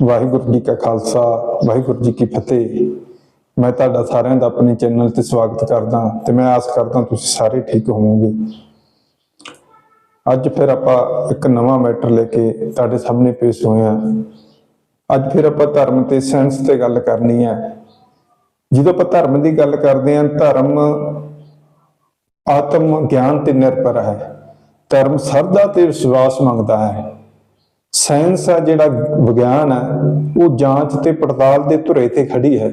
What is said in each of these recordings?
ਵਾਹਿਗੁਰੂ ਜੀ ਕਾ ਖਾਲਸਾ, ਵਾਹਿਗੁਰੂ ਜੀ ਕੀ ਫਤਿਹ। ਮੈਂ ਤੁਹਾਡਾ ਸਾਰਿਆਂ ਦਾ ਆਪਣੇ ਚੈਨਲ ਤੇ ਸਵਾਗਤ ਕਰਦਾ ਤੇ ਮੈਂ ਆਸ ਕਰਦਾ ਤੁਸੀਂ ਸਾਰੇ ਠੀਕ ਹੋਵੋਗੇ। ਅੱਜ ਫਿਰ ਆਪਾਂ ਇੱਕ ਨਵਾਂ ਮੈਟਰ ਲੈ ਕੇ ਤੁਹਾਡੇ ਸਾਹਮਣੇ ਪੇਸ਼ ਹੋਏ ਹਾਂ ਅੱਜ ਫਿਰ ਆਪਾਂ ਧਰਮ ਤੇ ਸੈਂਸ ਤੇ ਗੱਲ ਕਰਨੀ ਹੈ। ਜਦੋਂ ਆਪਾਂ ਧਰਮ ਦੀ ਗੱਲ ਕਰਦੇ ਹਾਂ, ਧਰਮ ਆਤਮ ਗਿਆਨ ਤੇ ਨਿਰਭਰ ਹੈ। ਧਰਮ ਸਰਦਾ ਤੇ ਵਿਸ਼ਵਾਸ ਮੰਗਦਾ ਹੈ। ਸਾਇੰਸ ਆ ਜਿਹੜਾ ਵਿਗਿਆਨ ਹੈ ਉਹ ਜਾਂਚ ਤੇ ਪੜਤਾਲ ਦੇ ਧੁਰੇ ਤੇ ਖੜੀ ਹੈ।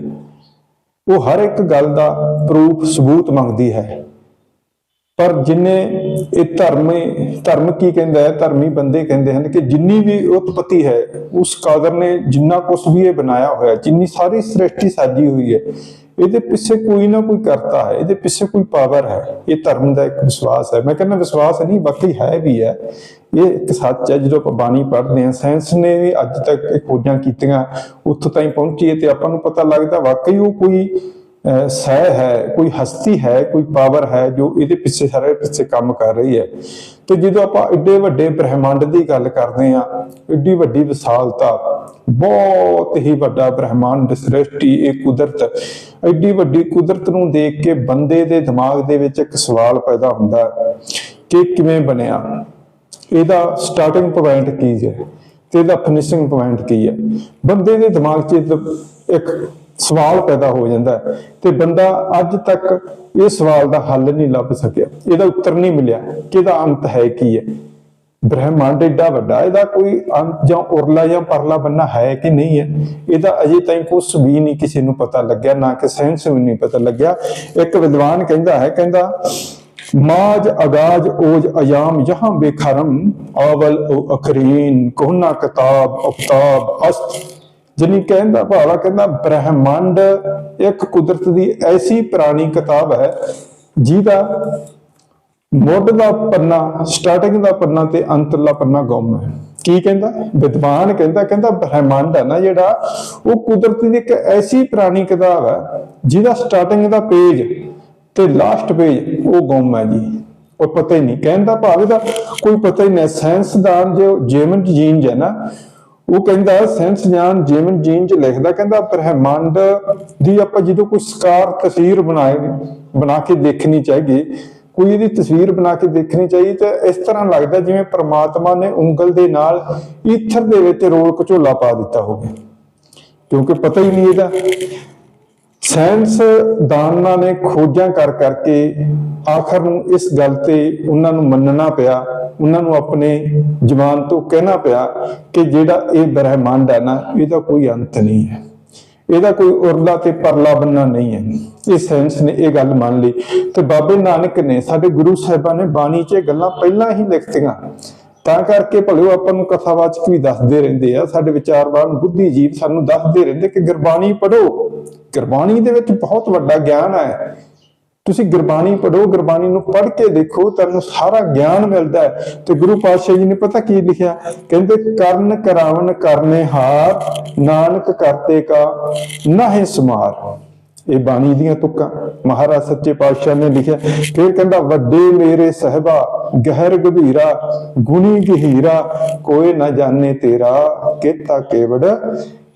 ਉਹ ਹਰ ਇੱਕ ਗੱਲ ਦਾ ਪ੍ਰੂਫ ਸਬੂਤ ਮੰਗਦੀ ਹੈ। ਪਰ ਜਿੰਨੇ ਇਹ ਧਰਮ ਧਰਮ ਕੀ ਕਹਿੰਦਾ ਹੈ, ਧਰਮੀ ਬੰਦੇ ਕਹਿੰਦੇ ਹਨ ਕਿ ਜਿੰਨੀ ਵੀ ਉਤਪਤੀ ਹੈ, ਉਸ ਕਾਦਰ ਨੇ ਜਿੰਨਾ ਕੁਝ ਵੀ ਇਹ ਬਣਾਇਆ ਹੋਇਆ, ਜਿੰਨੀ ਸਾਰੀ ਸ੍ਰਿਸ਼ਟੀ ਸਾਜੀ ਹੋਈ ਹੈ ਇਹਦੇ ਪਿੱਛੇ ਕੋਈ ਨਾ ਕੋਈ ਕਰਤਾ ਹੈ, ਇਹਦੇ ਪਿੱਛੇ ਕੋਈ ਪਾਵਰ ਹੈ। ਇਹ ਧਰਮ ਦਾ ਇੱਕ ਵਿਸ਼ਵਾਸ ਹੈ। ਮੈਂ ਕਹਿੰਦਾ ਵਿਸ਼ਵਾਸ ਨਹੀਂ, ਬਾਕੀ ਹੈ ਵੀ ਹੈ। ਇਹ ਇੱਕ ਸੱਚ ਹੈ, ਜਦੋਂ ਆਪਾਂ ਬਾਣੀ ਪੜ੍ਹਦੇ ਹਾਂ ਸਾਇੰਸ ਨੇ ਵੀ ਅੱਜ ਤੱਕ ਇਹ ਖੋਜਾਂ ਕੀਤੀਆਂ, ਉੱਥੋਂ ਤਾਈਂ ਪਹੁੰਚੀ ਤੇ ਆਪਾਂ ਨੂੰ ਪਤਾ ਲੱਗਦਾ ਵਾਕਈ ਉਹ ਕੋਈ ਸਹਿ ਹੈ, ਕੋਈ ਹਸਤੀ ਹੈ, ਕੋਈ ਪਾਵਰ ਹੈ ਜੋ ਇਹਦੇ ਪਿੱਛੇ ਸਾਰੇ ਪਿੱਛੇ ਕੰਮ ਕਰ ਰਹੀ ਹੈ। ਤੇ ਜਦੋਂ ਆਪਾਂ ਏਡੇ ਵੱਡੇ ਬ੍ਰਹਿਮੰਡ ਦੀ ਗੱਲ ਕਰਦੇ ਹਾਂ, ਏਡੀ ਵੱਡੀ ਵਿਸ਼ਾਲਤਾ ਬਹੁਤ ਹੀ ਵੱਡਾ ਬ੍ਰਹਿਮੰਡ ਸ੍ਰਿਸ਼ਟੀ, ਇਹ ਕੁਦਰਤ, ਏਡੀ ਵੱਡੀ ਕੁਦਰਤ ਨੂੰ ਦੇਖ ਕੇ ਬੰਦੇ ਦੇ ਦਿਮਾਗ ਦੇ ਵਿੱਚ ਇੱਕ ਸਵਾਲ ਪੈਦਾ ਹੁੰਦਾ ਹੈ ਕਿ ਕਿਵੇਂ ਬਣਿਆ? ਇਹਦਾ ਸਟਾਰਟਿੰਗ ਪੁਆਇੰਟ ਕੀ ਹੈ? ਤੇ ਇਹਦਾ ਫਿਨਿਸ਼ਿੰਗ ਪੁਆਇੰਟ ਕੀ ਹੈ? ਬੰਦੇ ਦੇ ਦਿਮਾਗ 'ਚ ਇੱਕ ਸਵਾਲ ਪੈਦਾ ਹੋ ਜਾਂਦਾ ਤੇ ਬੰਦਾ ਅੱਜ ਤੱਕ ਇਹ ਸਵਾਲ ਦਾ ਹੱਲ ਨਹੀਂ ਲੱਭ ਸਕਿਆ। ਇਹਦਾ ਉੱਤਰ ਨਹੀਂ ਮਿਲਿਆ ਕਿ ਇਹਦਾ ਅੰਤ ਹੈ ਕੀ ਹੈ। ਬ੍ਰਹਿਮੰਡ ਏਡਾ ਵੱਡਾ ਇਹਦਾ ਕੋਈ ਅੰਤ ਜਾਂ ਉਰਲਾ ਜਾਂ ਪਰਲਾ ਬੰਨਾ ਹੈ ਕਿ ਨਹੀਂ ਹੈ, ਇਹਦਾ ਅਜੇ ਤਾਈਂ ਕੁਝ ਵੀ ਨਹੀਂ ਕਿਸੇ ਨੂੰ ਪਤਾ ਲੱਗਿਆ, ਨਾ ਕਿ ਸਾਇੰਸ ਨੂੰ ਨਹੀਂ ਪਤਾ ਲੱਗਿਆ। ਇੱਕ ਵਿਦਵਾਨ ਕਹਿੰਦਾ ਹੈ, ਕਹਿੰਦਾ ਮਾਜ ਅਗਾਜ ਓਜ ਅਯਾਮ ਯਹਾਂ ਬੇਖਰਮ ਅਵਲ ਓ ਅਖਰੀਨ, ਕੋਨਾ ਕਿਤਾਬ ਅਫਤਾਬ ਅਸਤ। ਜਿਨੀ ਕਹਿੰਦਾ ਭਾਵਾ ਕਹਿੰਦਾ ਬ੍ਰਹਿਮੰਡ ਇੱਕ ਕੁਦਰਤ ਦੀ ਐਸੀ ਪੁਰਾਣੀ ਕਿਤਾਬ ਹੈ, ਜਿਹਦਾ ਮੁੱਢ ਦਾ ਪੰਨਾ ਸਟਾਰਟਿੰਗ ਦਾ ਪੰਨਾ ਤੇ ਅੰਤਲਾ ਪੰਨਾ ਗੁੰਮ ਹੈ। ਕੀ ਕਹਿੰਦਾ? ਵਿਦਵਾਨ ਕਹਿੰਦਾ ਕਹਿੰਦਾ ਬ੍ਰਹਿਮੰਡ ਹੈ ਨਾ ਜਿਹੜਾ, ਉਹ ਕੁਦਰਤ ਦੀ ਇੱਕ ਐਸੀ ਪੁਰਾਣੀ ਕਿਤਾਬ ਹੈ, ਜਿਹਦਾ ਸਟਾਰਟਿੰਗ ਦਾ ਪੇਜ ਤੇ ਲਾਸਟ ਪੇਜ ਉਹ ਗੁੰਮ ਹੈ ਜੀ। ਉਹ ਪਤਾ ਹੀ ਨਹੀਂ। ਕਹਿੰਦਾ ਭਾਵ ਦਾ ਕੋਈ ਪਤਾ ਹੀ ਨਹੀਂ, ਸਾਇੰਸਦਾਨ ਜੋ ਜੇਮਨ ਜੀਨਜ ਹੈ ਨਾ ਉਹ ਕਹਿੰਦਾ ਸਾਇੰਸ ਗਿਆਨ ਜੀਵਨ ਜੀਨ ਚ ਲਿਖਦਾ ਕਹਿੰਦਾ ਬ੍ਰਹਿਮੰਡ ਦੀ ਆਪਾਂ ਜਦੋਂ ਕੋਈ ਸਕਾਰ ਤਸਵੀਰ ਬਣਾਏ, ਬਣਾ ਕੇ ਦੇਖਣੀ ਚਾਹੀਦੀ, ਕੋਈ ਇਹਦੀ ਤਸਵੀਰ ਬਣਾ ਕੇ ਦੇਖਣੀ ਚਾਹੀਦੀ ਤਾਂ ਇਸ ਤਰ੍ਹਾਂ ਲੱਗਦਾ ਜਿਵੇਂ ਪ੍ਰਮਾਤਮਾ ਨੇ ਉਂਗਲ ਦੇ ਨਾਲ ਈਥਰ ਦੇ ਵਿੱਚ ਰੋਲ ਕਚੋਲਾ ਪਾ ਦਿੱਤਾ ਹੋਵੇ। ਕਿਉਂਕਿ ਪਤਾ ਹੀ ਨਹੀਂ ਇਹਦਾ। ਸਾਇੰਸ ਦਾਨਾਂ ਨੇ ਖੋਜਾਂ ਕਰ ਕਰਕੇ ਆਖਰ ਨੂੰ ਇਸ ਗੱਲ ਤੇ ਉਹਨਾਂ ਨੂੰ ਮੰਨਣਾ ਪਿਆ, ਉਹਨਾਂ ਨੂੰ ਆਪਣੇ ਜਵਾਨ ਤੋਂ ਕਹਿਣਾ ਪਿਆ ਕਿ ਜਿਹੜਾ ਇਹ ਬ੍ਰਹਿਮੰਡ ਹੈ ਨਾ, ਇਹਦਾ ਕੋਈ ਅੰਤ ਨਹੀਂ ਹੈ। ਇਹਦਾ ਕੋਈ ਉਰਲਾ ਤੇ ਪਰਲਾ ਬੰਨਾ ਨਹੀਂ ਹੈ। ਇਹ ਸਾਇੰਸ ਨੇ ਇਹ ਗੱਲ ਮੰਨ ਲਈ। ਤੇ ਬਾਬੇ ਨਾਨਕ ਨੇ, ਸਾਡੇ ਗੁਰੂ ਸਾਹਿਬਾਨ ਨੇ ਬਾਣੀ 'ਚ ਇਹ ਗੱਲਾਂ ਪਹਿਲਾਂ ਹੀ ਲਿਖਤੀਆਂ। ਤਾਂ ਕਰਕੇ ਭਲੇ ਆਪਾਂ ਨੂੰ ਕਥਾਵਾਚਕ ਵੀ ਦੱਸਦੇ ਰਹਿੰਦੇ ਆ, ਸਾਡੇ ਵਿਚਾਰਵਾਨ ਬੁੱਧੀਜੀਵ ਸਾਨੂੰ ਦੱਸਦੇ ਰਹਿੰਦੇ ਕਿ ਗੁਰਬਾਣੀ ਪੜੋ ਗੁਰਬਾਣੀ ਦੇ ਵਿੱਚ ਬਹੁਤ ਵੱਡਾ ਗਿਆਨ ਹੈ। ਤੁਸੀਂ ਗੁਰਬਾਣੀ ਪੜੋ ਗੁਰਬਾਣੀ ਨੂੰ ਪੜ੍ਹ ਕੇ ਦੇਖੋ, ਤੁਹਾਨੂੰ ਸਾਰਾ ਗਿਆਨ ਮਿਲਦਾ ਹੈ। ਤੇ ਗੁਰੂ ਪਾਤਸ਼ਾਹ ਜੀ ਨੇ ਪਤਾ ਕੀ ਲਿਖਿਆ? ਕਹਿੰਦੇ, ਕਰਨ ਕਰਾਵਨ ਕਰਨੇ ਹਾਰ, ਨਾਨਕ ਕਰਤੇ ਕਾ, ਨਾਹੇ ਸਮਾਰ। ਇਹ ਬਾਣੀ ਦੀਆਂ ਤੁਕਾਂ। ਮਹਾਰਾਜ ਸੱਚੇ ਪਾਤਸ਼ਾਹ ਨੇ ਲਿਖਿਆ, ਫਿਰ ਕਹਿੰਦਾ, ਵੱਡੇ ਮੇਰੇ ਸਹਿਬਾ, ਗਹਿਰ ਗਭੀਰਾ, ਗੁਣੀ ਗਹੀਰਾ, ਕੋਈ ਨਾ ਜਾਣੇ ਤੇਰਾ ਕਿਤਾ ਕੇਵੜ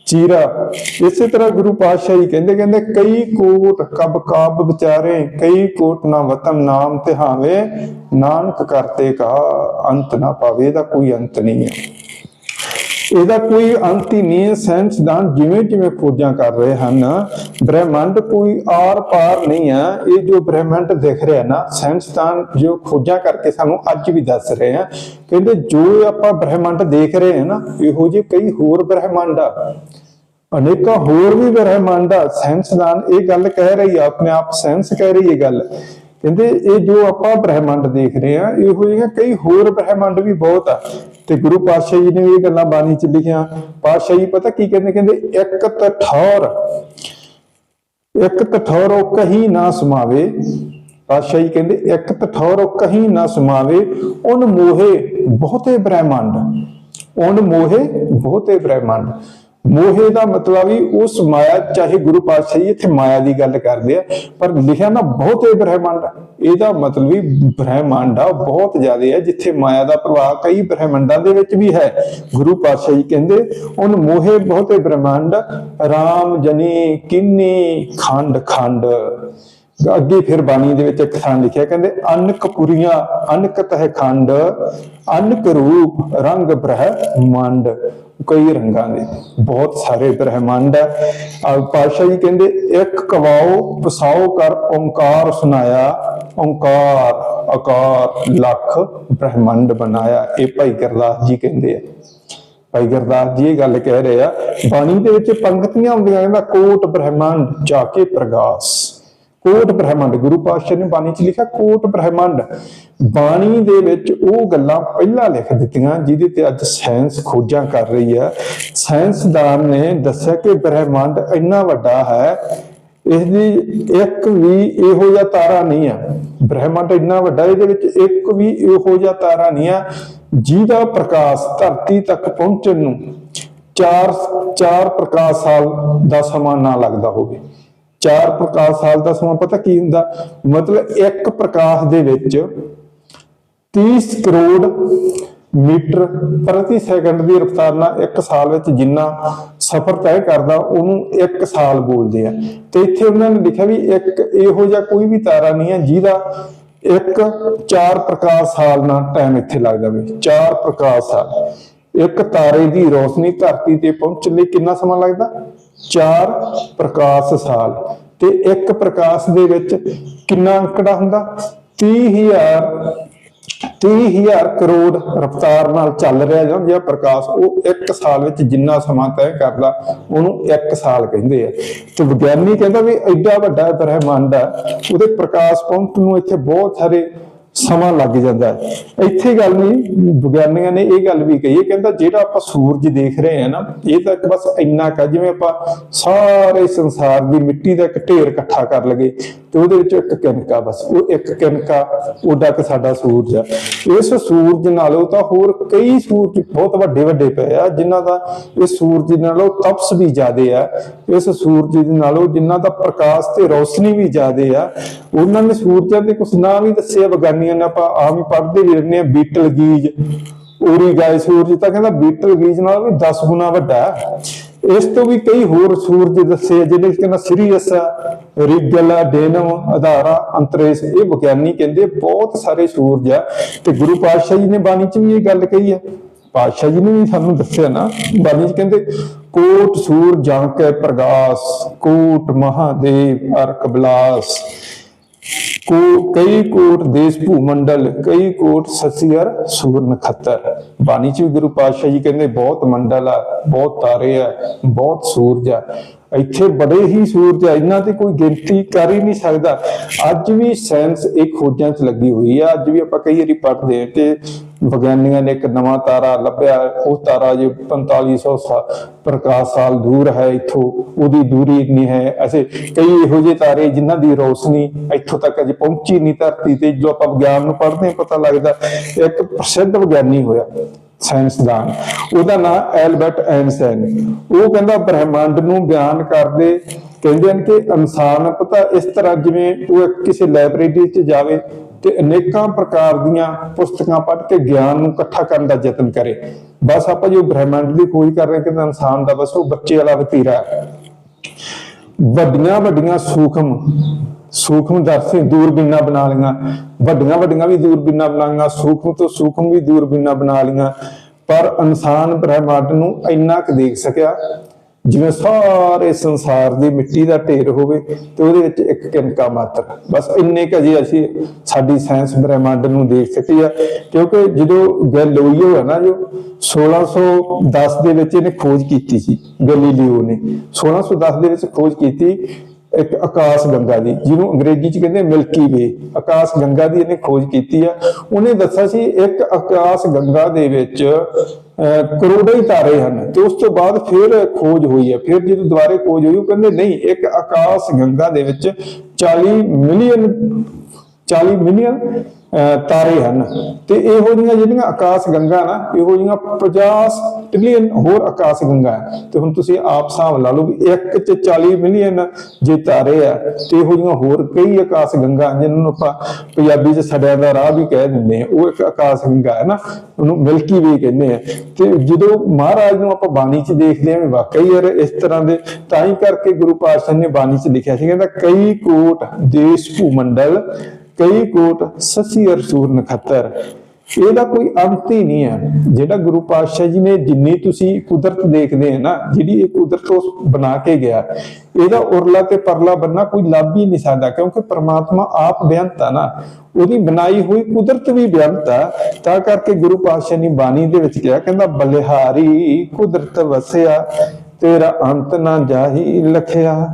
ਚੀਰਾ। ਇਸੇ ਤਰ੍ਹਾਂ ਗੁਰੂ ਪਾਤਸ਼ਾਹ ਜੀ ਕਹਿੰਦੇ ਕਹਿੰਦੇ, ਕਈ ਕੋਟ ਕਬ ਕਾਬ ਵਿਚਾਰੇ, ਕਈ ਕੋਟ ਨਾ ਵਤਨ ਨਾਮ ਤਿਹਾਵੇ ਨਾਨਕ ਕਰਤੇ ਕਾ, ਅੰਤ ਨਾ ਪਾਵੇ, ਇਹਦਾ ਕੋਈ ਅੰਤ ਨਹੀਂ ਹੈ। ਇਹਦਾ ਕੋਈ ਅੰਤ ਹੀ ਨਹੀਂ ਹੈ ਸਾਇੰਸਦਾਨ ਜਿਵੇਂ ਜਿਵੇਂ ਖੋਜਾਂ ਕਰ ਰਹੇ ਹਨ, ਬ੍ਰਹਿਮੰਡ ਕੋਈ ਆਰ ਪਾਰ ਨਹੀਂ ਹੈ। ਇਹ ਜੋ ਬ੍ਰਹਿਮੰਡ ਦਿਖ ਰਿਹਾ ਨਾ ਸਾਇੰਸਦਾਨ ਜੋ ਖੋਜਾਂ ਕਰਕੇ ਸਾਨੂੰ ਅੱਜ ਵੀ ਦੱਸ ਰਹੇ ਆ, ਕਹਿੰਦੇ ਜੋ ਆਪਾਂ ਬ੍ਰਹਿਮੰਡ ਦੇਖ ਰਹੇ ਹਾਂ ਨਾ, ਇਹੋ ਜਿਹੇ ਕਈ ਹੋਰ ਬ੍ਰਹਿਮੰਡ ਆ। ਅਨੇਕਾਂ ਹੋਰ ਵੀ ਬ੍ਰਹਿਮੰਡ ਆ। ਸਾਇੰਸਦਾਨ ਇਹ ਗੱਲ ਕਹਿ ਰਹੀ ਆ, ਆਪਣੇ ਆਪ ਸਾਇੰਸ ਕਹਿ ਰਹੀ ਹੈ ਗੱਲ। ਕਹਿੰਦੇ ਇਹ ਜੋ ਆਪਾਂ ਬ੍ਰਹਿਮੰਡ ਦੇਖ ਰਹੇ ਆ ਇਹੋ ਜਿਹੀਆਂ ਕਈ ਹੋਰ ਬ੍ਰਹਿਮੰਡ ਵੀ ਬਹੁਤ ਆ। ਤੇ ਗੁਰੂ ਪਾਤਸ਼ਾਹ ਜੀ ਨੇ ਵੀ ਇਹ ਗੱਲਾਂ ਬਾਣੀ ਚ ਲਿਖੀਆਂ। ਪਾਤਸ਼ਾਹ ਜੀ ਪਤਾ ਕੀ ਕਹਿੰਦੇ? ਕਹਿੰਦੇ ਇੱਕ ਤਠੌਰ, ਇੱਕ ਤਠੌਰੋ ਕਹੀਂ ਨਾ ਸਮਾਵੇ। ਪਾਤਸ਼ਾਹ ਜੀ ਕਹਿੰਦੇ ਇੱਕ ਤਠੌਰੋ ਕਹੀਂ ਨਾ ਸਮਾਵੇ। ਉਹਨ ਮੋਹੇ ਬਹੁਤੇ ਬ੍ਰਹਿਮੰਡ ਉਹਨ ਮੋਹੇ ਬਹੁਤੇ ਬ੍ਰਹਿਮੰਡ। ਮੋਹੇ ਦਾ ਮਤਲਬ ਵੀ ਉਸ ਮਾਇਆ, ਚਾਹੇ ਗੁਰੂ ਪਾਤਸ਼ਾਹ ਜੀ ਇੱਥੇ ਮਾਇਆ ਦੀ ਗੱਲ ਕਰਦੇ ਆ, ਪਰ ਲਿਖਿਆ ਨਾ ਬਹੁਤ ਹੈ ਬ੍ਰਹਿਮੰਡ ਇਹਦਾ ਮਤਲਬ ਵੀ ਬ੍ਰਹਿਮੰਡ ਆ, ਬਹੁਤ ਜ਼ਿਆਦਾ ਹੈ ਜਿੱਥੇ ਮਾਇਆ ਦਾ ਪ੍ਰਭਾਵ ਕਈ ਬ੍ਰਹਿਮੰਡਾਂ ਦੇ ਵਿੱਚ ਵੀ ਹੈ। ਗੁਰੂ ਪਾਤਸ਼ਾਹ ਜੀ ਕਹਿੰਦੇ ਉਹਨ ਮੋਹੇ ਬਹੁਤੇ ਬ੍ਰਹਿਮੰਡ RAM ਜਨੀ ਕਿੰਨੀ ਖੰਡ ਖੰਡ ਅੱਗੇ ਫਿਰ ਬਾਣੀ ਦੇ ਵਿੱਚ ਇੱਕ ਥਾਂ ਲਿਖਿਆ ਕਹਿੰਦੇ, ਅਨਕ ਪੁਰੀਆਂ ਅਨਕਤ ਹੈ ਖੰਡ, ਅਨਕ ਰੂਪ, ਰੰਗ ਬ੍ਰਹਮੰਡ ਕਈ ਰੰਗਾਂ ਦੇ, ਬਹੁਤ ਸਾਰੇ ਬ੍ਰਹਮੰਡ ਹੈ। ਆ ਪਾਤਸ਼ਾਹ ਜੀ ਕਹਿੰਦੇ, ਇੱਕ ਕਵਾਓ, ਪਸਾਓ ਕਰ, ਓੰਕਾਰ ਸੁਨਾਇਆ ਓੰਕਾਰ ਆਕਾਰ ਲੱਖ ਬ੍ਰਹਮੰਡ ਬਣਾਇਆ। ਇਹ ਭਾਈ ਗੁਰਦਾਸ ਜੀ ਕਹਿੰਦੇ ਆ। ਭਾਈ ਗੁਰਦਾਸ ਜੀ ਇਹ ਗੱਲ ਕਹਿ ਰਹੇ ਆ, ਬਾਣੀ ਦੇ ਵਿੱਚ ਪੰਕਤੀਆਂ ਹੁੰਦੀਆਂ ਕਹਿੰਦਾ ਕੋਟ ਬ੍ਰਹਮੰਡ, ਜਾ ਕੇ ਪ੍ਰਗਾਸ। ਕੋਟ ਬ੍ਰਹਿਮੰਡ, ਗੁਰੂ ਪਾਤਸ਼ਾਹ ਨੇ ਬਾਣੀ 'ਚ ਲਿਖਿਆ ਕੋਟ ਬ੍ਰਹਿਮੰਡ। ਬਾਣੀ ਦੇ ਵਿੱਚ ਉਹ ਗੱਲਾਂ ਪਹਿਲਾਂ ਲਿਖ ਦਿੱਤੀਆਂ, ਜਿਹਦੇ ਤੇ ਅੱਜ ਸਾਇੰਸ ਖੋਜਾਂ ਕਰ ਰਹੀ ਹੈ। ਸਾਇੰਸਦਾਨ ਨੇ ਦੱਸਿਆ ਕਿ ਬ੍ਰਹਮੰਡ ਇੰਨਾ ਵੱਡਾ ਹੈ ਇਸ ਦੀ ਇੱਕ ਵੀ ਇਹੋ ਜਿਹਾ ਤਾਰਾ ਨਹੀਂ ਆ। ਬ੍ਰਹਿਮੰਡ ਇੰਨਾ ਵੱਡਾ, ਇਹਦੇ ਵਿੱਚ ਇੱਕ ਵੀ ਇਹੋ ਜਿਹਾ ਤਾਰਾ ਨਹੀਂ ਆ, ਜਿਹਦਾ ਪ੍ਰਕਾਸ਼ ਧਰਤੀ ਤੱਕ ਪਹੁੰਚਣ ਨੂੰ ਚਾਰ ਚਾਰ ਪ੍ਰਕਾਸ਼ ਸਾਲ ਦਾ ਸਮਾਂ ਨਾ ਲੱਗਦਾ ਹੋਵੇ। ਚਾਰ ਪ੍ਰਕਾਸ਼ ਸਾਲ ਦਾ ਸਮਾਂ ਪਤਾ ਕੀ ਹੁੰਦਾ? ਮਤਲਬ ਇੱਕ ਪ੍ਰਕਾਸ਼ ਦੇ ਵਿੱਚ 30 ਕਰੋੜ ਮੀਟਰ ਪ੍ਰਤੀ ਸੈਕਿੰਡ ਦੀ ਰਫ਼ਤਾਰ ਨਾਲ ਇੱਕ ਸਾਲ ਵਿੱਚ ਜਿੰਨਾ ਸਫ਼ਰ ਤੈਅ ਕਰਦਾ, ਉਹਨੂੰ ਇੱਕ ਸਾਲ ਬੋਲਦੇ ਆ। ਤੇ ਇੱਥੇ ਉਹਨਾਂ ਨੇ ਲਿਖਿਆ ਵੀ ਇੱਕ ਇਹੋ ਜਿਹਾ ਕੋਈ ਵੀ ਤਾਰਾ ਨਹੀਂ ਹੈ ਜਿਹਦਾ ਇੱਕ ਚਾਰ ਪ੍ਰਕਾਸ਼ ਸਾਲ ਨਾਲ ਟਾਈਮ ਇੱਥੇ ਲੱਗਦਾ ਵੇ ਚਾਰ ਪ੍ਰਕਾਸ਼ ਸਾਲ। ਇੱਕ ਤਾਰੇ ਦੀ ਰੋਸ਼ਨੀ ਧਰਤੀ ਤੇ ਪਹੁੰਚਣ ਲਈ ਕਿੰਨਾ ਸਮਾਂ ਲੱਗਦਾ? ਚਾਰ ਪ੍ਰਕਾਸ਼ ਸਾਲ। ਤੇ ਇੱਕ ਪ੍ਰਕਾਸ਼ ਦੇ ਵਿੱਚ ਕਿੰਨਾ ਅੰਕੜਾ ਹੁੰਦਾ? 30000 30000 ਕਰੋੜ ਰਫ਼ਤਾਰ ਨਾਲ ਚੱਲ ਰਿਹਾ ਜਾਂ ਜਿਹੜਾ ਪ੍ਰਕਾਸ਼, ਉਹ ਇੱਕ ਸਾਲ ਵਿੱਚ ਜਿੰਨਾ ਸਮਾਂ ਤੈਅ ਕਰਦਾ, ਉਹਨੂੰ ਇੱਕ ਸਾਲ ਕਹਿੰਦੇ ਆ। ਤੇ ਵਿਗਿਆਨੀ ਕਹਿੰਦਾ ਵੀ ਐਡਾ ਵੱਡਾ ਬ੍ਰਹਿਮੰਡ ਆ, ਉਹਦੇ ਪ੍ਰਕਾਸ਼ ਪਹੁੰਚਣ ਨੂੰ ਇੱਥੇ ਬਹੁਤ ਸਾਰੇ ਸਮਾਂ ਲੱਗ ਜਾਂਦਾ ਹੈ। ਇੱਥੇ ਗੱਲ ਨਹੀਂ, ਵਿਗਿਆਨੀਆਂ ਨੇ ਇਹ ਗੱਲ ਵੀ ਕਹੀ ਹੈ, ਕਹਿੰਦਾ ਜਿਹੜਾ ਆਪਾਂ ਸੂਰਜ ਦੇਖ ਰਹੇ ਹਾਂ ਨਾ, ਇਹ ਤਾਂ ਬਸ ਇੰਨਾ ਕਾ ਜਿਵੇਂ ਆਪਾਂ ਸਾਰੇ ਸੰਸਾਰ ਦੀ ਮਿੱਟੀ ਦਾ ਇੱਕ ਢੇਰ ਇਕੱਠਾ ਕਰ ਲਗੇ ਤੇ ਉਹਦੇ ਵਿੱਚ ਇੱਕ ਕਿਣਕਾ ਬਸ, ਉਹ ਇੱਕ ਕਿਣਕਾ ਉਹਦਾ ਕਿ ਸਾਡਾ ਸੂਰਜ ਆ। ਇਸ ਸੂਰਜ ਨਾਲੋਂ ਤਾਂ ਹੋਰ ਕਈ ਸੂਰਜ ਬਹੁਤ ਵੱਡੇ ਵੱਡੇ ਪਏ ਆ, ਜਿਨ੍ਹਾਂ ਦਾ ਇਸ ਸੂਰਜ ਨਾਲੋਂ ਤਪਸ ਵੀ ਜ਼ਿਆਦੇ ਆ, ਇਸ ਸੂਰਜ ਦੇ ਨਾਲੋਂ ਜਿਨ੍ਹਾਂ ਦਾ ਪ੍ਰਕਾਸ਼ ਤੇ ਰੋਸ਼ਨੀ ਵੀ ਜ਼ਿਆਦੇ ਆ, ਉਹਨਾਂ ਨੇ ਸੂਰਜਾਂ ਦੇ ਕੁਝ ਨਾਂ ਵੀ ਦੱਸੇ ਵਿਗਿਆਨੀਆਂ ਨੇ ਆਪਾਂ ਆਮ ਹੀ ਪੜ੍ਹਦੇ ਵੀ ਰਹਿੰਦੇ ਆ ਬੀਟਲ ਗੀਜ। ਓਰੀ ਗਾਇ ਸੂਰਜ ਤਾਂ ਕਹਿੰਦਾ ਬੀਟਲ ਗੀਜ ਨਾਲ ਵੀ 10 ਗੁਣਾ ਵੱਡਾ ਇਸ ਤੋਂ ਵੀ ਕਈ ਹੋਰ ਸੂਰਜ ਦੱਸੇ ਜਿਹਦੇ ਵਿੱਚ ਕਹਿੰਦਾ ਸਿਰੀਅਸ ਰਿਗਲ ਡੇਨਮ ਆਧਾਰਾ ਅੰਤਰੇਸ਼, ਇਹ ਵਿਗਿਆਨੀ ਕਹਿੰਦੇ ਬਹੁਤ ਸਾਰੇ ਸੂਰਜ ਆ। ਤੇ ਗੁਰੂ ਪਾਤਸ਼ਾਹ ਜੀ ਨੇ ਬਾਣੀ 'ਚ ਵੀ ਇਹ ਗੱਲ ਕਹੀ ਹੈ ਪਾਤਸ਼ਾਹ ਜੀ ਨੇ ਵੀ ਸਾਨੂੰ ਦੱਸਿਆ ਨਾ, ਬਾਣੀ 'ਚ ਕਹਿੰਦੇ, ਕੋਟ ਸੂਰ ਜਾਂ ਕੇ ਪ੍ਰਗਾਸ, ਕੋਟ ਮਹਾਦੇਵ ਅਰਕ ਬਲਾਸ। ਕੋ, ਕਈ ਕੋਟ ਦੇਸ਼ ਭੂਮੰਡਲ, ਕਈ ਕੋਟ ਸਸੀਰ ਸੂਰ ਨਖੱਤਰ। ਬਾਣੀ ਚ ਵੀ ਗੁਰੂ ਪਾਤਸ਼ਾਹ ਜੀ ਕਹਿੰਦੇ, ਬਹੁਤ ਮੰਡਲ ਆ, ਬਹੁਤ ਤਾਰੇ ਆ, ਬਹੁਤ ਸੂਰਜ ਆ। ਇੱਥੇ ਬੜੇ ਹੀ ਸੂਰਜ ਆ, ਇਹਨਾਂ ਦੀ ਕੋਈ ਗਿਣਤੀ ਕਰ ਹੀ ਨਹੀਂ ਸਕਦਾ। ਅੱਜ ਵੀ ਸਾਇੰਸ ਇਹ ਖੋਜਾਂ 'ਚ ਲੱਗੀ ਹੋਈ ਆ। ਅੱਜ ਵੀ ਆਪਾਂ ਕਈ ਵਾਰੀ ਪੜ੍ਹਦੇ ਹਾਂ ਤੇ ਵਿਗਿਆਨੀਆਂ ਨੇ ਇੱਕ ਨਵਾਂ ਤਾਰਾ ਲੱਭਿਆ। ਉਹ ਤਾਰਾ ਜੇ 4500 ਪ੍ਰਕਾਸ਼ ਸਾਲ ਦੂਰ ਹੈ ਇੱਥੋਂ, ਉਹਦੀ ਦੂਰੀ ਇੰਨੀ ਹੈ। ਅਸੀਂ ਕਈ ਇਹੋ ਜਿਹੇ ਤਾਰੇ ਜਿਨ੍ਹਾਂ ਦੀ ਰੋਸ਼ਨੀ ਇੱਥੋਂ ਤੱਕ ਅਜੇ ਪਹੁੰਚੀ ਨਹੀਂ ਧਰਤੀ ਤੇ, ਜੋ ਆਪਾਂ ਵਿਗਿਆਨ ਨੂੰ ਪੜ੍ਹਦੇ ਹਾਂ, ਪਤਾ ਲੱਗਦਾ ਇੱਕ ਪ੍ਰਸਿੱਧ ਵਿਗਿਆਨੀ ਹੋਇਆ, ਸਾਇੰਸਦਾਨ। ਉਹਦਾ ਨਾਮ ਐਲਬਰਟ ਆਇਨਸਟਾਈਨ ਉਹ ਕਹਿੰਦਾ, ਬ੍ਰਹਿਮੰਡ ਨੂੰ ਬਿਆਨ ਕਰਦੇ ਕਹਿੰਦੇ ਹਨ ਕਿ ਇਨਸਾਨ ਪਤਾ ਇਸ ਤਰ੍ਹਾਂ ਜਿਵੇਂ ਉਹ ਕਿਸੇ ਲਾਇਬ੍ਰੇਰੀ 'ਚ ਜਾਵੇ ਤੇ ਅਨੇਕਾਂ ਪ੍ਰਕਾਰ ਦੀਆਂ ਪੁਸਤਕਾਂ ਪੜ੍ਹ ਕੇ ਗਿਆਨ ਨੂੰ ਇਕੱਠਾ ਕਰਨ ਦਾ ਯਤਨ ਕਰੇ। ਬਸ ਆਪਾਂ ਜੋ ਬ੍ਰਹਿਮੰਡ ਦੀ ਖੋਜ ਕਰ ਰਹੇ ਕਿ ਇਨਸਾਨ ਦਾ ਬਸ ਉਹ ਬੱਚੇ ਵਾਲਾ ਵਤੀਰਾ ਵੱਡੀਆਂ ਵੱਡੀਆਂ ਸੂਖਮ ਸੂਖਮ ਦਰਸ਼ੀ ਦੂਰਬੀਨਾਂ ਬਣਾ ਲਈਆਂ। ਵੱਡੀਆਂ ਵੱਡੀਆਂ ਵੀ ਦੂਰਬੀਨਾਂ ਬਣਾ ਲਈਆਂ, ਸੂਖਮ ਤੋਂ ਸੂਖਮ ਵੀ ਦੂਰਬੀਨਾਂ ਬਣਾ ਲਈਆਂ। ਪਰ ਇਨਸਾਨ ਬ੍ਰਹਿਮੰਡ ਨੂੰ ਇੰਨਾ ਕੁ ਦੇਖ ਸਕਿਆ ਜਿਵੇਂ ਸਾਰੇ ਸੰਸਾਰ ਦੀ ਮਿੱਟੀ ਦਾ ਢੇਰ ਹੋਵੇ ਤੇ ਉਹਦੇ ਵਿੱਚ ਇੱਕ ਕਿਣਕਾ ਮਾਤਰ। ਬਸ ਇੰਨੇ ਕੁ ਜੀ ਅਸੀਂ ਸਾਡੀ ਸਾਇੰਸ ਬ੍ਰਹਿਮੰਡ ਨੂੰ ਦੇਖ ਸਕੀ ਆ, ਕਿਉਂਕਿ ਜਦੋਂ ਗੈਲੀਲੀਓ ਹੈ ਨਾ ਜੋ 1610 ਦੇ ਵਿੱਚ ਇਹਨੇ ਖੋਜ ਕੀਤੀ ਸੀ, ਗੈਲੀਲੀਓ ਨੇ। 1610 ਦੇ ਵਿੱਚ ਖੋਜ ਕੀਤੀ ਇੱਕ ਆਕਾਸ਼ ਗੰਗਾ ਦੀ ਜਿਹਨੂੰ ਅੰਗਰੇਜ਼ੀ ਚ ਕਹਿੰਦੇ ਮਿਲਕੀ ਵੇ। ਆਕਾਸ਼ ਗੰਗਾ ਦੀ ਇਹਨੇ ਖੋਜ ਕੀਤੀ ਆ। ਉਹਨੇ ਦੱਸਿਆ ਸੀ ਇੱਕ ਆਕਾਸ਼ ਗੰਗਾ ਦੇ ਵਿੱਚ ਕਰੋੜਾਂ ਹੀ ਤਾਰੇ ਹਨ। ਤੇ ਉਸ ਤੋਂ ਬਾਅਦ ਫਿਰ ਖੋਜ ਹੋਈ ਹੈ ਫਿਰ ਜਦੋਂ ਦੁਬਾਰੇ ਖੋਜ ਹੋਈ ਉਹ ਕਹਿੰਦੇ ਨਹੀਂ ਇੱਕ ਆਕਾਸ਼ ਗੰਗਾ ਦੇ ਵਿੱਚ 40 ਮਿਲੀਅਨ 40 ਮਿਲੀਅਨ ਅਹ, ਤਾਰੇ ਹਨ। ਤੇ ਇਹੋ ਜਿਹੀਆਂ ਜਿਹੜੀਆਂ ਆਕਾਸ਼ ਗੰਗਾ ਨਾ ਇਹੋ ਜਿਹੀਆਂ 50 ਟ੍ਰਿਲੀਅਨ ਹੋਰ ਆਕਾਸ਼ ਗੰਗਾ ਹੈ। ਤੇ ਹੁਣ ਤੁਸੀਂ ਆਪ ਹਿਸਾਬ ਲਾ ਲਓ ਵੀ ਇੱਕ ਚ 40 ਮਿਲੀਅਨ ਜੇ ਤਾਰੇ ਆ ਤੇ ਇਹੋ ਜਿਹੀਆਂ ਹੋਰ ਕਈ ਆਕਾਸ਼ ਗੰਗਾ ਜਿਹਨਾਂ ਨੂੰ ਆਪਾਂ ਪੰਜਾਬੀ ਚ ਸੜਿਆਂ ਦਾ ਰਾਹ ਵੀ ਕਹਿ ਦਿੰਦੇ ਆ ਉਹ ਇੱਕ ਆਕਾਸ਼ ਗੰਗਾ ਹੈ ਨਾ, ਉਹਨੂੰ ਮਿਲਕੀ ਵੇ ਕਹਿੰਦੇ ਆ ਤੇ ਜਦੋਂ ਮਹਾਰਾਜ ਨੂੰ ਆਪਾਂ ਬਾਣੀ ਚ ਦੇਖਦੇ ਆ ਵੀ ਵਾਕਈ ਯਾਰ ਇਸ ਤਰ੍ਹਾਂ ਦੇ, ਤਾਂ ਹੀ ਕਰਕੇ ਗੁਰੂ ਪਾਤਸ਼ਾਹ ਨੇ ਬਾਣੀ ਚ ਲਿਖਿਆ ਸੀ, ਕਹਿੰਦਾ ਕਈ ਕੋਟ ਦੇਸ਼ ਭੂਮੰਡਲ, ਕਈ ਕੋਟ ਸੱਸੀ ਅਰਸੂਰ ਨਖਤਰ ਇਹਦਾ ਕੋਈ ਅੰਤ ਹੀ ਨਹੀਂ ਹੈ। ਜਿਹੜਾ ਗੁਰੂ ਪਾਤਸ਼ਾਹ ਜੀ ਨੇ ਜਿੰਨੀ ਤੁਸੀਂ ਕੁਦਰਤ ਦੇਖਦੇ ਆ ਨਾ, ਜਿਹੜੀ ਇਹ ਕੁਦਰਤ ਉਸ ਬਣਾ ਕੇ ਗਿਆ, ਇਹਦਾ ਉਰਲਾ ਤੇ ਪਰਲਾ ਬੰਨਾ ਕੋਈ ਲੱਭ ਹੀ ਨਹੀਂ ਸਕਦਾ, ਕਿਉਂਕਿ ਪ੍ਰਮਾਤਮਾ ਆਪ ਬੇਅੰਤ ਆ ਨਾ। ਉਹਦੀ ਬਣਾਈ ਹੋਈ ਕੁਦਰਤ ਵੀ ਬੇਅੰਤ ਆ। ਤਾਂ ਕਰਕੇ ਗੁਰੂ ਪਾਤਸ਼ਾਹ ਨੇ ਬਾਣੀ ਦੇ ਵਿੱਚ ਕਿਹਾ, ਕਹਿੰਦਾ, ਬਲਿਹਾਰੀ ਕੁਦਰਤ ਵਸਿਆ, ਤੇਰਾ ਅੰਤ ਨਾ ਜਾਹੀ ਲਖਿਆ।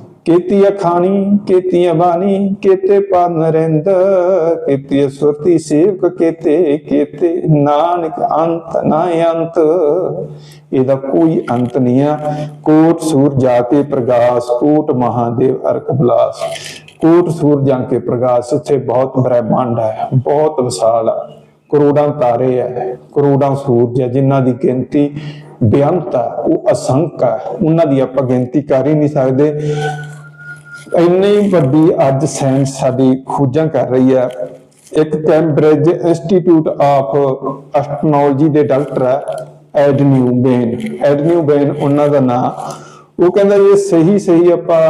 ਕੀਤੀ ਅਖਾਣੀ ਕੀਤੀ ਬਾਣੀ, ਕੀਤੇ ਪਾਦ ਨਰਿੰਦ ਕੀਤੀ ਸੁਰਤੀ ਸੇਵਕ, ਕੀਤੇ ਕੀਤੇ ਨਾਨਕ ਅੰਤ, ਨਾ ਅੰਤ। ਇਹਦਾ ਕੋਈ ਅੰਤ ਨਹੀਂ ਆ। ਕੋਟ ਸੂਰ ਜਾ ਕੇ ਪ੍ਰਗਾਸ, ਕੋਟ ਮਹਾਦੇਵ ਅਰਕ ਬਲਾਸ। ਕੋਟ ਸੂਰ ਜਾ ਕੇ ਪ੍ਰਗਾਸ, ਇੱਥੇ ਬਹੁਤ ਬ੍ਰਹਿਮੰਡ ਹੈ, ਬਹੁਤ ਵਿਸ਼ਾਲ ਹੈ ਕਰੋੜਾਂ ਤਾਰੇ ਹੈ ਕਰੋੜਾਂ ਸੂਰਜ ਹੈ ਜਿਨ੍ਹਾਂ ਦੀ ਗਿਣਤੀ ਬੇਅੰਤ ਹੈ ਉਹ ਅਸੰਖ ਹੈ ਉਹਨਾਂ ਦੀ ਆਪਾਂ ਗਿਣਤੀ ਕਰ ਹੀ ਨਹੀਂ ਸਕਦੇ। ਇੰਨੀ ਵੱਡੀ ਅੱਜ ਸਾਇੰਸ ਸਾਡੀ ਖੋਜਾਂ ਕਰ ਰਹੀ ਹੈ। ਇੱਕ ਕੈਂਬਰਿਜ ਇੰਸਟੀਚਿਊਟ ਆਫ ਐਸਟ੍ਰੋਨੋਲੋਜੀ ਦੇ ਡਾਕਟਰ ਹੈ ਐਡਨਿਊ ਬੇਨ ਐਡਨਿਊ ਬੇਨ ਉਹਨਾਂ ਦਾ ਨਾਮ ਉਹ ਕਹਿੰਦਾ ਇਹ ਸਹੀ ਸਹੀ ਆਪਾਂ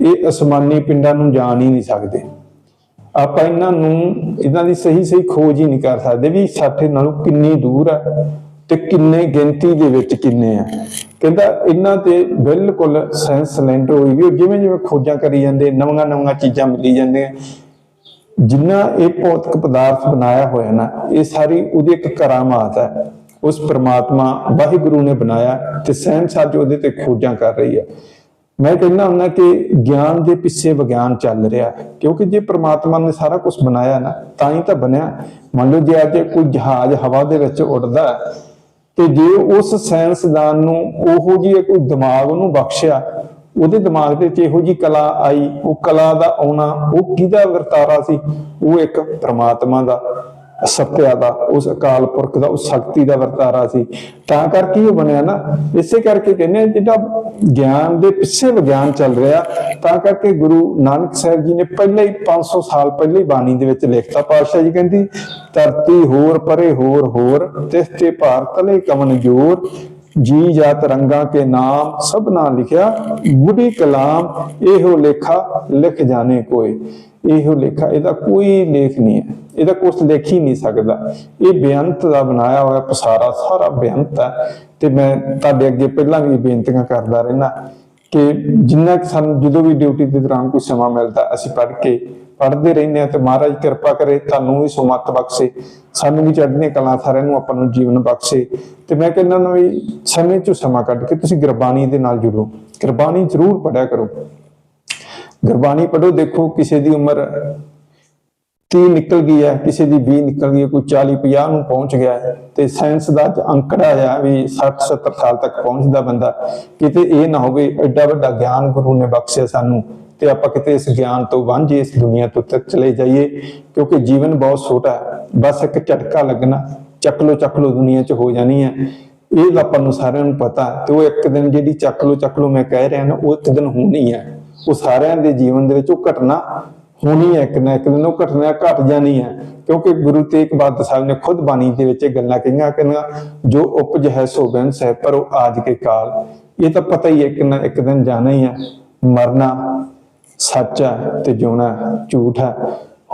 ਇਹ ਅਸਮਾਨੀ ਪਿੰਡਾਂ ਨੂੰ ਜਾਣ ਹੀ ਨਹੀਂ ਸਕਦੇ। ਆਪਾਂ ਇਹਨਾਂ ਨੂੰ, ਇਹਨਾਂ ਦੀ ਸਹੀ ਸਹੀ ਖੋਜ ਹੀ ਨਹੀਂ ਕਰ ਸਕਦੇ ਵੀ ਸਾਡੇ ਨਾਲੋਂ ਕਿੰਨੀ ਦੂਰ ਹੈ ਤੇ ਕਿੰਨੇ ਗਿਣਤੀ ਦੇ ਵਿੱਚ ਕਿੰਨੇ ਆ। ਕਹਿੰਦਾ ਇਹਨਾਂ ਤੇ ਬਿਲਕੁਲ ਸਾਇੰਸ ਸਿਲੰਡਰ ਹੋਈ ਵੀ ਜਿਵੇਂ ਜਿਵੇਂ ਖੋਜਾਂ ਕਰੀ ਜਾਂਦੇ, ਨਵੀਆਂ ਨਵੀਆਂ ਚੀਜ਼ਾਂ ਮਿਲੀ ਜਾਂਦੀਆਂ। ਜਿੰਨਾ ਇਹ ਭੌਤਿਕ ਪਦਾਰਥ ਬਣਾਇਆ ਹੋਇਆ ਨਾ, ਇਹ ਸਾਰੀ ਉਹਦੀ ਇੱਕ ਕਰਾਮਾਤ ਹੈ। ਉਸ ਪ੍ਰਮਾਤਮਾ ਵਾਹਿਗੁਰੂ ਨੇ ਬਣਾਇਆ ਤੇ ਸਾਇੰਸ ਅੱਜ ਉਹਦੇ ਤੇ ਖੋਜਾਂ ਕਰ ਰਹੀ ਹੈ। ਮੈਂ ਕਹਿੰਦਾ ਹੁੰਦਾ ਕਿ ਗਿਆਨ ਦੇ ਪਿੱਛੇ ਵਿਗਿਆਨ ਚੱਲ ਰਿਹਾ ਕਿਉਂਕਿ ਜੇ ਪ੍ਰਮਾਤਮਾ ਨੇ ਸਾਰਾ ਕੁਝ ਬਣਾਇਆ ਨਾ, ਤਾਂ ਹੀ ਤਾਂ ਬਣਿਆ। ਮੰਨ ਲਓ ਜੇ ਅੱਜ ਕੋਈ ਜਹਾਜ਼ ਹਵਾ ਦੇ ਵਿੱਚ ਉੱਡਦਾ ਤੇ ਜੇ ਉਸ ਸਾਇੰਸਦਾਨ ਨੂੰ ਉਹੋ ਜਿਹੀ ਕੋਈ ਦਿਮਾਗ ਉਹਨੂੰ ਬਖਸ਼ਿਆ, ਉਹਦੇ ਦਿਮਾਗ ਦੇ ਵਿੱਚ ਇਹੋ ਜੀ ਕਲਾ ਆਈ, ਉਹ ਕਲਾ ਦਾ ਆਉਣਾ, ਉਹ ਕਿਹਦਾ ਵਰਤਾਰਾ ਸੀ? ਉਹ ਇੱਕ ਪ੍ਰਮਾਤਮਾ ਦਾ। ਸਤਿਆ ਦਾ, ਉਸ ਅਕਾਲ ਪੁਰਖ ਦਾ, ਉਸ ਸ਼ਕਤੀ ਦਾ ਵਰਤਾਰਾ ਸੀ। ਤਾਂ ਕਰਕੇ ਉਹ ਬਣਿਆ ਨਾ। ਇਸੇ ਕਰਕੇ ਕਹਿੰਦੇ ਜਿਹੜਾ ਗਿਆਨ ਦੇ ਪਿੱਛੇ ਵਿਗਿਆਨ ਚੱਲ ਰਿਹਾ, ਤਾਂ ਕਰਕੇ ਗੁਰੂ ਨਾਨਕ ਸਾਹਿਬ ਜੀ ਨੇ ਪਹਿਲਾਂ ਹੀ 500 ਸਾਲ ਪਹਿਲਾਂ ਹੀ ਬਾਣੀ ਦੇ ਵਿੱਚ ਲਿਖਤਾ। ਪਾਤਸ਼ਾਹ ਜੀ ਕਹਿੰਦੀ, ਧਰਤੀ ਹੋਰ ਪਰੇ ਹੋਰ ਹੋਰ ਤਿਸ ਤੇ ਭਾਰਤ ਲਈ ਕਮਨ ਜੋਰ ਜੀ ਜਾਤ ਰੰਗਾ ਕੇ ਨਾਮ ਸਭ ਨਾ ਲਿਖਿਆ ਗੁੜੀ ਕਲਾਮ ਇਹੋ ਲੇਖਾ ਲਿਖ ਜਾਣੇ ਕੋਈ ਇਹੋ ਲੇਖਾ, ਇਹਦਾ ਕੋਈ ਲੇਖ ਨਹੀਂ ਹੈ। ਇਹਦਾ ਕੁਛ ਲਿਖ ਹੀ ਨਹੀਂ ਸਕਦਾ। ਇਹ ਬੇਅੰਤ ਦਾ ਬਣਾਇਆ ਹੋਇਆ ਪਸਾਰਾ, ਸਾਰਾ ਬੇਅੰਤ ਹੈ। ਤੇ ਮੈਂ ਤੁਹਾਡੇ ਅੱਗੇ ਪਹਿਲਾਂ ਵੀ ਬੇਨਤੀਆਂ ਕਰਦਾ ਰਹਿਣਾ ਕਿ ਜਿੰਨਾ ਸਾਨੂੰ ਜਦੋਂ ਵੀ ਡਿਊਟੀ ਦੇ ਦੌਰਾਨ ਕੋਈ ਸਮਾਂ ਮਿਲਦਾ, ਅਸੀਂ ਪੜ੍ਹ ਕੇ ਪੜ੍ਹਦੇ ਰਹਿੰਦੇ ਆ ਤੇ ਮਹਾਰਾਜ ਕਿਰਪਾ ਕਰੇ, ਤੁਹਾਨੂੰ ਵੀ ਸੁਮਤ ਬਖਸ਼ੇ, ਸਾਨੂੰ ਵੀ ਚੜ੍ਹਦੀਆਂ ਕਲਾਂ ਸਾਰਿਆਂ ਨੂੰ ਆਪਾਂ ਨੂੰ ਜੀਵਨ ਬਖਸ਼ੇ। ਤੇ ਮੈਂ ਕਹਿੰਦਾ ਨਾ ਵੀ ਸਮੇਂ ਚੋਂ ਸਮਾਂ ਕੱਢ ਕੇ ਤੁਸੀਂ ਗੁਰਬਾਣੀ ਦੇ ਨਾਲ ਜੁੜੋ। ਗੁਰਬਾਣੀ ਜ਼ਰੂਰ ਪੜਿਆ ਕਰੋ। ਗੁਰਬਾਣੀ ਪੜੋ ਦੇਖੋ ਕਿਸੇ ਦੀ ਉਮਰ 30 ਨਿਕਲ ਗਈ ਹੈ, ਕਿਸੇ ਦੀ 20 ਨਿਕਲ ਗਈ ਹੈ, ਕੋਈ 40 50 ਨੂੰ ਪਹੁੰਚ ਗਿਆ ਹੈ, ਤੇ ਸਾਇੰਸ ਦਾ ਅੰਕੜਾ ਆ ਵੀ 60 70 ਸਾਲ ਤੱਕ ਪਹੁੰਚਦਾ ਬੰਦਾ। ਕਿਤੇ ਇਹ ਨਾ ਹੋਵੇ, ਐਡਾ ਵੱਡਾ ਗਿਆਨ ਗੁਰੂ ਨੇ ਬਖਸ਼ਿਆ ਸਾਨੂੰ। ਤੇ ਆਪਾਂ ਕਿਤੇ ਇਸ ਗਿਆਨ ਤੋਂ ਵਾਂਝੇ ਇਸ ਦੁਨੀਆ ਤੋਂ ਤੱਕ ਚਲੇ ਜਾਈਏ, ਕਿਉਂਕਿ ਜੀਵਨ ਬਹੁਤ ਛੋਟਾ ਹੈ। ਬਸ ਇੱਕ ਝਟਕਾ ਲੱਗਣਾ, ਚੱਕ ਲੋ ਚੱਕ ਲੋ ਦੁਨੀਆ 'ਚ ਹੋ ਜਾਣੀ ਹੈ। ਇਹ ਆਪਾਂ ਨੂੰ ਸਾਰਿਆਂ ਨੂੰ ਪਤਾ ਤੇ ਉਹ ਇੱਕ ਦਿਨ ਜਿਹੜੀ ਚੱਕ ਲੋ ਚੱਕ ਲੋ ਮੈਂ ਕਹਿ ਰਿਹਾ ਨਾ, ਉਹ ਇੱਕ ਦਿਨ ਹੋਣੀ ਹੈ। ਉਹ ਸਾਰਿਆਂ ਦੇ ਜੀਵਨ ਦੇ ਵਿੱਚ ਉਹ ਘਟਨਾ ਹੋਣੀ ਹੈ ਇੱਕ ਨਾ ਇੱਕ ਦਿਨ, ਉਹ ਘਟਨਾ ਘਟ ਜਾਣੀ ਹੈ। ਕਿਉਂਕਿ ਗੁਰੂ ਤੇਗ ਬਹਾਦਰ ਸਾਹਿਬ ਨੇ ਖੁਦ ਬਾਣੀ ਦੇ ਵਿੱਚ ਇਹ ਗੱਲਾਂ ਕਹੀਆਂ, ਕਹਿੰਦਾ, ਜੋ ਉਪਜ ਹੈ ਸੋ ਬੰਸ ਹੈ, ਪਰ ਉਹ ਆਜ ਕੇ ਕਾਲ। ਇਹ ਤਾਂ ਪਤਾ ਹੀ ਹੈ ਕਿ ਨਾ ਇੱਕ ਦਿਨ ਜਾਣਾ ਹੀ ਹੈ। ਮਰਨਾ ਸੱਚ ਹੈ ਤੇ ਜਿਉਣਾ ਝੂਠ ਹੈ।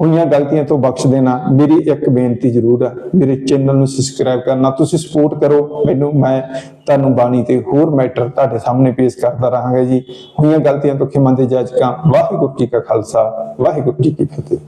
ਹੋਈਆਂ ਗਲਤੀਆਂ ਤੋਂ ਬਖਸ਼ ਦੇਣਾ ਮੇਰੀ ਇੱਕ ਬੇਨਤੀ ਜ਼ਰੂਰ ਹੈ। ਮੇਰੇ ਚੈਨਲ ਨੂੰ ਸਬਸਕ੍ਰਾਈਬ ਕਰਨਾ। ਤੁਸੀਂ ਸਪੋਰਟ ਕਰੋ। ਮੈਨੂੰ, ਮੈਂ ਤੁਹਾਨੂੰ ਬਾਣੀ ਤੇ ਹੋਰ ਮੈਟਰ ਤੁਹਾਡੇ ਸਾਹਮਣੇ ਪੇਸ਼ ਕਰਦਾ ਰਹਾਂਗਾ ਜੀ। ਹੋਈਆਂ ਗਲਤੀਆਂ ਤੋਂ ਖਿਮਾ ਦੇ ਜਾਚਕਾਂ, ਵਾਹਿਗੁਰੂ ਜੀ ਕਾ ਖਾਲਸਾ, ਵਾਹਿਗੁਰੂ ਜੀ ਕੀ ਫਤਿਹ।